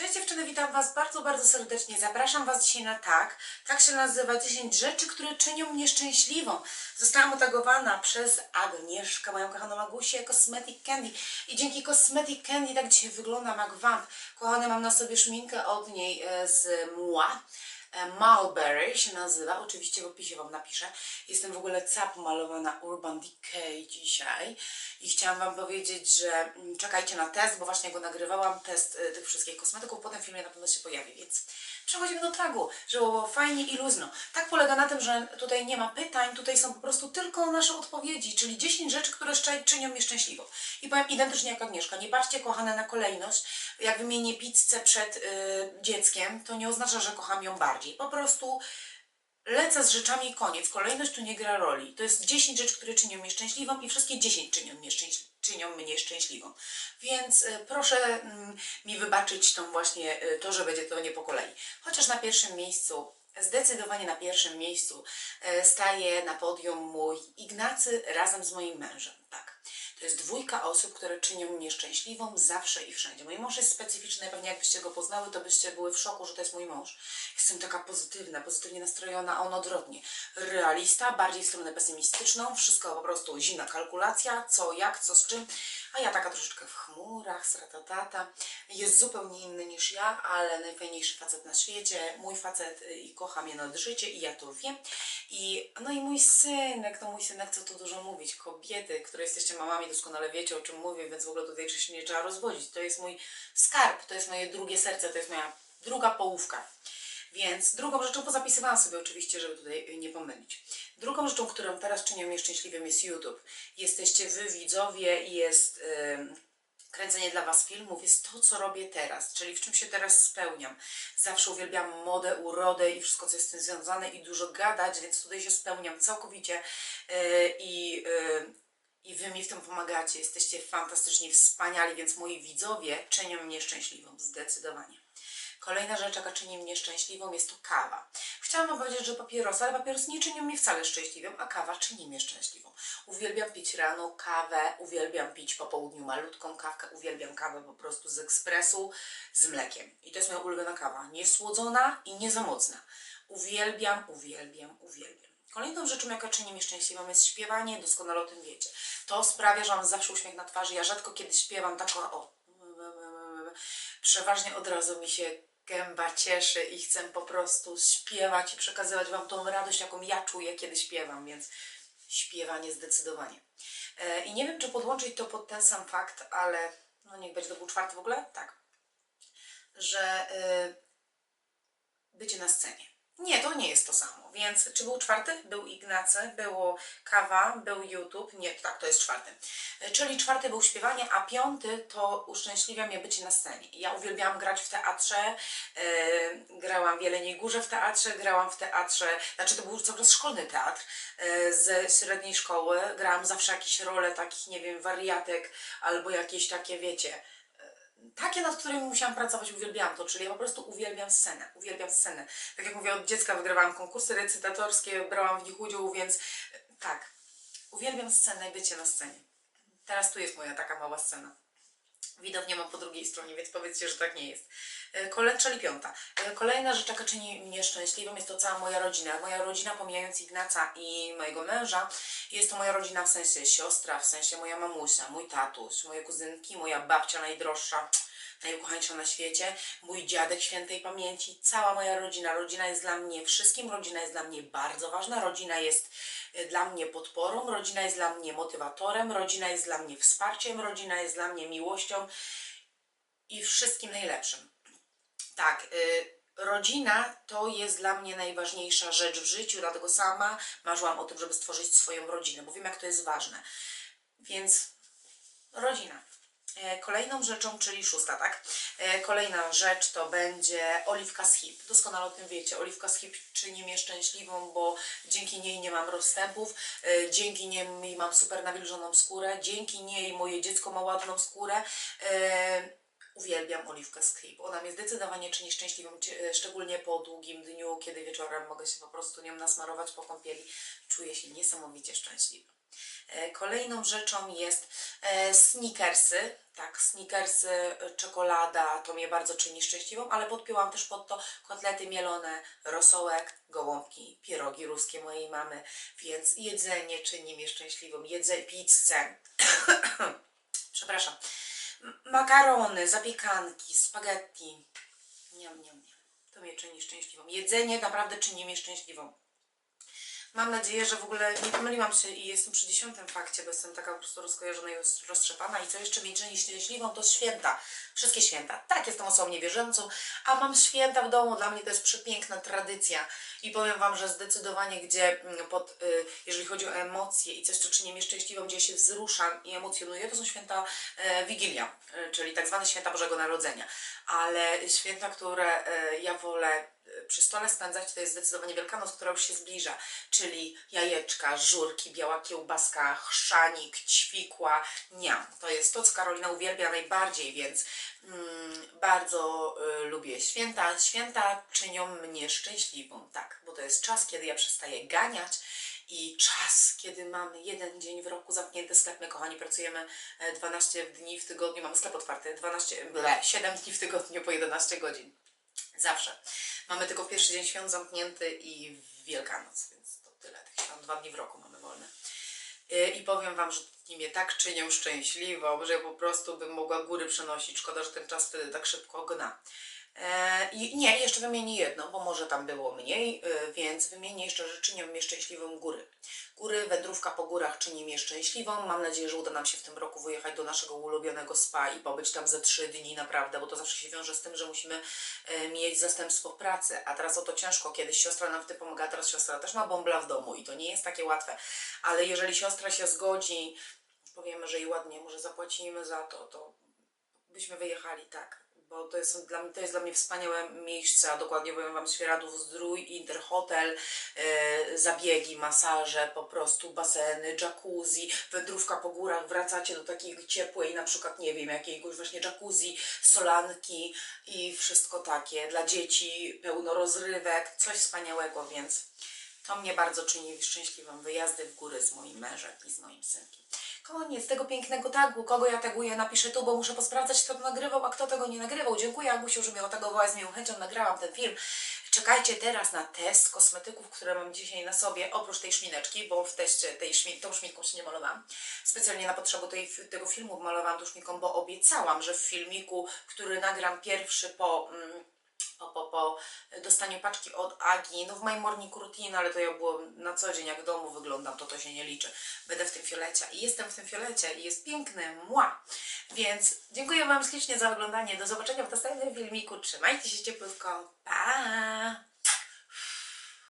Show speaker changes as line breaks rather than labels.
Cześć dziewczyny, witam Was bardzo, bardzo serdecznie. Zapraszam Was dzisiaj na tak. Tak się nazywa 10 rzeczy, które czynią mnie szczęśliwą. Zostałam otagowana przez Agnieszkę, moją kochaną Agusię, Cosmetic Candy. I dzięki Cosmetic Candy tak dzisiaj wyglądam jak wamp. Kochane, mam na sobie szminkę od niej e, z Mua. E, Mulberry się nazywa, oczywiście w opisie Wam napiszę. Jestem w ogóle cała pomalowana Urban Decay dzisiaj i chciałam Wam powiedzieć, że mm, czekajcie na test, bo właśnie go nagrywałam, test y, tych wszystkich kosmetyków, potem w filmie na pewno się pojawi, więc przechodzimy do tagu, żeby było fajnie i luźno. Tak polega na tym, że tutaj nie ma pytań, tutaj są po prostu tylko nasze odpowiedzi, czyli 10 rzeczy, które czynią mnie szczęśliwą. I powiem identycznie jak Agnieszka, nie patrzcie kochane na kolejność, jak wymienię pizzę przed y, dzieckiem, to nie oznacza, że kocham ją bardziej. Po prostu lecę z rzeczami i koniec. Kolejność tu nie gra roli. To jest 10 rzeczy, które czynią mnie szczęśliwą i wszystkie 10 czynią mnie, czynią mnie szczęśliwą. Więc y, proszę mm, mi wybaczyć tą właśnie y, to, że będzie to nie po kolei. Chociaż na pierwszym miejscu, zdecydowanie na pierwszym miejscu y, staje na podium mój Ignacy razem z moim mężem. Tak. To jest dwójka osób, które czynią mnie szczęśliwą zawsze i wszędzie. Mój mąż jest specyficzny, pewnie jakbyście go poznały, to byście były w szoku, że to jest mój mąż. Jestem taka pozytywna, pozytywnie nastrojona, a on odwrotnie. Realista, bardziej w stronę pesymistyczną, wszystko po prostu zimna kalkulacja, co, jak, co z czym, a ja taka troszeczkę w chmurach, stratatata. Jest zupełnie inny niż ja, ale najfajniejszy facet na świecie. Mój facet y, i kocha mnie nad życie i ja to wiem. I, no i mój synek, to mój synek, co tu dużo mówić, kobiety, które jesteście mamami, doskonale wiecie o czym mówię, więc w ogóle tutaj się nie trzeba rozwodzić. To jest mój skarb, to jest moje drugie serce, to jest moja druga połówka. Więc drugą rzeczą, pozapisywałam sobie oczywiście, żeby tutaj nie pomylić. Drugą rzeczą, którą teraz czynią mnie szczęśliwym jest YouTube. Jesteście wy widzowie i jest ym, kręcenie dla Was filmów, jest to, co robię teraz, czyli w czym się teraz spełniam. Zawsze uwielbiam modę, urodę i wszystko, co jest z tym związane i dużo gadać, więc tutaj się spełniam całkowicie yy, i yy, i wy mi w tym pomagacie. Jesteście fantastyczni, wspaniali, więc moi widzowie czynią mnie szczęśliwą, zdecydowanie. Kolejna rzecz, jaka czyni mnie szczęśliwą, jest to kawa. Chciałam powiedzieć, że papierosy, ale papierosy nie czynią mnie wcale szczęśliwą, a kawa czyni mnie szczęśliwą. Uwielbiam pić rano kawę, uwielbiam pić po południu malutką kawkę, uwielbiam kawę po prostu z ekspresu z mlekiem. I to jest moja ulubiona kawa. Niesłodzona i nie za mocna. Uwielbiam, uwielbiam, uwielbiam. Kolejną rzeczą, jaka czyni mnie szczęśliwą, jest śpiewanie, doskonale o tym wiecie. To sprawia, że mam zawsze uśmiech na twarzy. Ja rzadko kiedy śpiewam tak o, przeważnie od razu mi się gęba cieszy i chcę po prostu śpiewać i przekazywać Wam tą radość, jaką ja czuję, kiedy śpiewam, więc śpiewanie zdecydowanie. E, I nie wiem, czy podłączyć to pod ten sam fakt, ale no niech będzie to był czwarty w ogóle, tak, że e, bycie na scenie. Nie, to nie jest to samo. Więc czy był czwarty? Był Ignacy, było kawa, był YouTube. Nie, tak, to jest czwarty. Czyli czwarty był śpiewanie, a piąty to uszczęśliwia mnie bycie na scenie. Ja uwielbiałam grać w teatrze, e, grałam w Jeleniej Górze w teatrze, grałam w teatrze, znaczy to był cały czas szkolny teatr e, z średniej szkoły. Grałam zawsze jakieś role takich, nie wiem, wariatek albo jakieś takie, wiecie, takie, nad którymi musiałam pracować, uwielbiałam to, czyli ja po prostu uwielbiam scenę, uwielbiam scenę. Tak jak mówię, od dziecka wygrywałam konkursy recytatorskie, brałam w nich udział, więc tak, uwielbiam scenę i bycie na scenie. Teraz tu jest moja taka mała scena. Widownię mam po drugiej stronie, więc powiedzcie, że tak nie jest. E, Kole, czyli piąta. E, Kolejna rzecz, jaka czyni mnie szczęśliwą, jest to cała moja rodzina. Moja rodzina, pomijając Ignaca i mojego męża, jest to moja rodzina w sensie siostra, w sensie moja mamusia, mój tatuś, moje kuzynki, moja babcia najdroższa, najukochańsza na świecie, mój dziadek świętej pamięci, cała moja rodzina. Rodzina jest dla mnie wszystkim, rodzina jest dla mnie bardzo ważna, rodzina jest dla mnie podporą, rodzina jest dla mnie motywatorem, rodzina jest dla mnie wsparciem, rodzina jest dla mnie miłością i wszystkim najlepszym. Tak, y, rodzina to jest dla mnie najważniejsza rzecz w życiu, dlatego sama marzyłam o tym, żeby stworzyć swoją rodzinę, bo wiem, jak to jest ważne. Więc rodzina. E, Kolejną rzeczą, czyli szósta, tak? E, Kolejna rzecz to będzie oliwka z hip. Doskonale o tym wiecie. Oliwka z hip czyni mnie szczęśliwą, bo dzięki niej nie mam rozstępów, e, dzięki niej mam super nawilżoną skórę, dzięki niej moje dziecko ma ładną skórę. Uwielbiam oliwkę z hip. Ona mnie zdecydowanie czyni szczęśliwą, szczególnie po długim dniu, kiedy wieczorem mogę się po prostu nią nasmarować po kąpieli. Czuję się niesamowicie szczęśliwa. E, Kolejną rzeczą jest e, sneakersy. Tak, sneakersy, czekolada, to mnie bardzo czyni szczęśliwą, ale podpięłam też pod to kotlety mielone, rosołek, gołąbki, pierogi ruskie mojej mamy, więc jedzenie czyni mnie szczęśliwą. Jedzę pizzę. Przepraszam. Makarony, zapiekanki, spaghetti. Niam, niam, niam. To mnie czyni szczęśliwą. Jedzenie naprawdę czyni mnie szczęśliwą. Mam nadzieję, że w ogóle nie pomyliłam się i jestem przy dziesiątym fakcie, bo jestem taka po prostu rozkojarzona i roz- roztrzepana. I co jeszcze mnie czyni szczęśliwą, to święta. Wszystkie święta. Tak, jestem osobą niewierzącą, a mam święta w domu. Dla mnie to jest przepiękna tradycja. I powiem Wam, że zdecydowanie, gdzie mm, pod, y, jeżeli chodzi o emocje i coś, co czyni mnie szczęśliwą, gdzie się wzruszam i emocjonuję, to są święta e, Wigilia, e, czyli tak zwane święta Bożego Narodzenia. Ale święta, które e, ja wolę przy stole spędzać, to jest zdecydowanie Wielkanoc, która już się zbliża, czyli jajeczka, żurki, biała kiełbaska, chrzanik, ćwikła, niam. To jest to, co Karolina uwielbia najbardziej, więc mm, bardzo y, lubię święta. Święta czynią mnie szczęśliwą, tak, bo to jest czas, kiedy ja przestaję ganiać i czas, kiedy mamy jeden dzień w roku zamknięty sklep. My, kochani, pracujemy e, 12 dni w tygodniu, mamy sklep otwarty 12, ble, 7 dni w tygodniu po 11 godzin. Zawsze. Mamy tylko pierwszy dzień świąt zamknięty i Wielkanoc, więc tyle tych świąt. Dwa dni w roku mamy wolne. Y, I powiem Wam, że dni mnie tak czynią szczęśliwą, że ja po prostu bym mogła góry przenosić. Szkoda, że ten czas wtedy tak szybko gna. E, I nie, jeszcze wymienię jedno, bo może tam było mniej, y, więc wymienię jeszcze, że czynią mnie szczęśliwą góry. Góry, wędrówka po górach czyni mnie szczęśliwą. Mam nadzieję, że uda nam się w tym roku wyjechać do naszego ulubionego spa i pobyć tam ze trzy dni naprawdę, bo to zawsze się wiąże z tym, że musimy e, mieć zastępstwo pracy. A teraz o to ciężko. Kiedyś siostra nam w tym pomaga, teraz siostra też ma bąbla w domu i to nie jest takie łatwe. Ale jeżeli siostra się zgodzi, powiemy, że i ładnie, może zapłacimy za to, to byśmy wyjechali, tak. Bo to jest dla mnie, to jest dla mnie wspaniałe miejsce, a dokładnie powiem Wam Świeradów Zdrój, Interhotel, e, zabiegi, masaże, po prostu baseny, jacuzzi, wędrówka po górach, wracacie do takiej ciepłej, na przykład, nie wiem, jakiegoś właśnie jacuzzi, solanki i wszystko takie. Dla dzieci pełno rozrywek, coś wspaniałego, więc to mnie bardzo czyni szczęśliwą. Wyjazdy w góry z moim mężem i z moim synkiem. Koniec tego pięknego tagu. Kogo ja taguję, napiszę tu, bo muszę posprawdzać, kto to nagrywał, a kto tego nie nagrywał. Dziękuję Agusiu, że mnie otagowałaś z miłą chęcią, nagrałam ten film. Czekajcie teraz na test kosmetyków, które mam dzisiaj na sobie, oprócz tej szmineczki, bo w teście tej szmin tą szminką się nie malowałam. Specjalnie na potrzeby tej, tego filmu malowałam tą szminką, bo obiecałam, że w filmiku, który nagram pierwszy po... Mm, po, po, po dostaniu paczki od Agi, no w moim morning routine, ale to ja było na co dzień, jak w domu wyglądam, to to się nie liczy. Będę w tym fiolecie i jestem w tym fiolecie i jest piękny, mła. Więc dziękuję Wam ślicznie za oglądanie, do zobaczenia w następnym filmiku, trzymajcie się cieplutko, pa!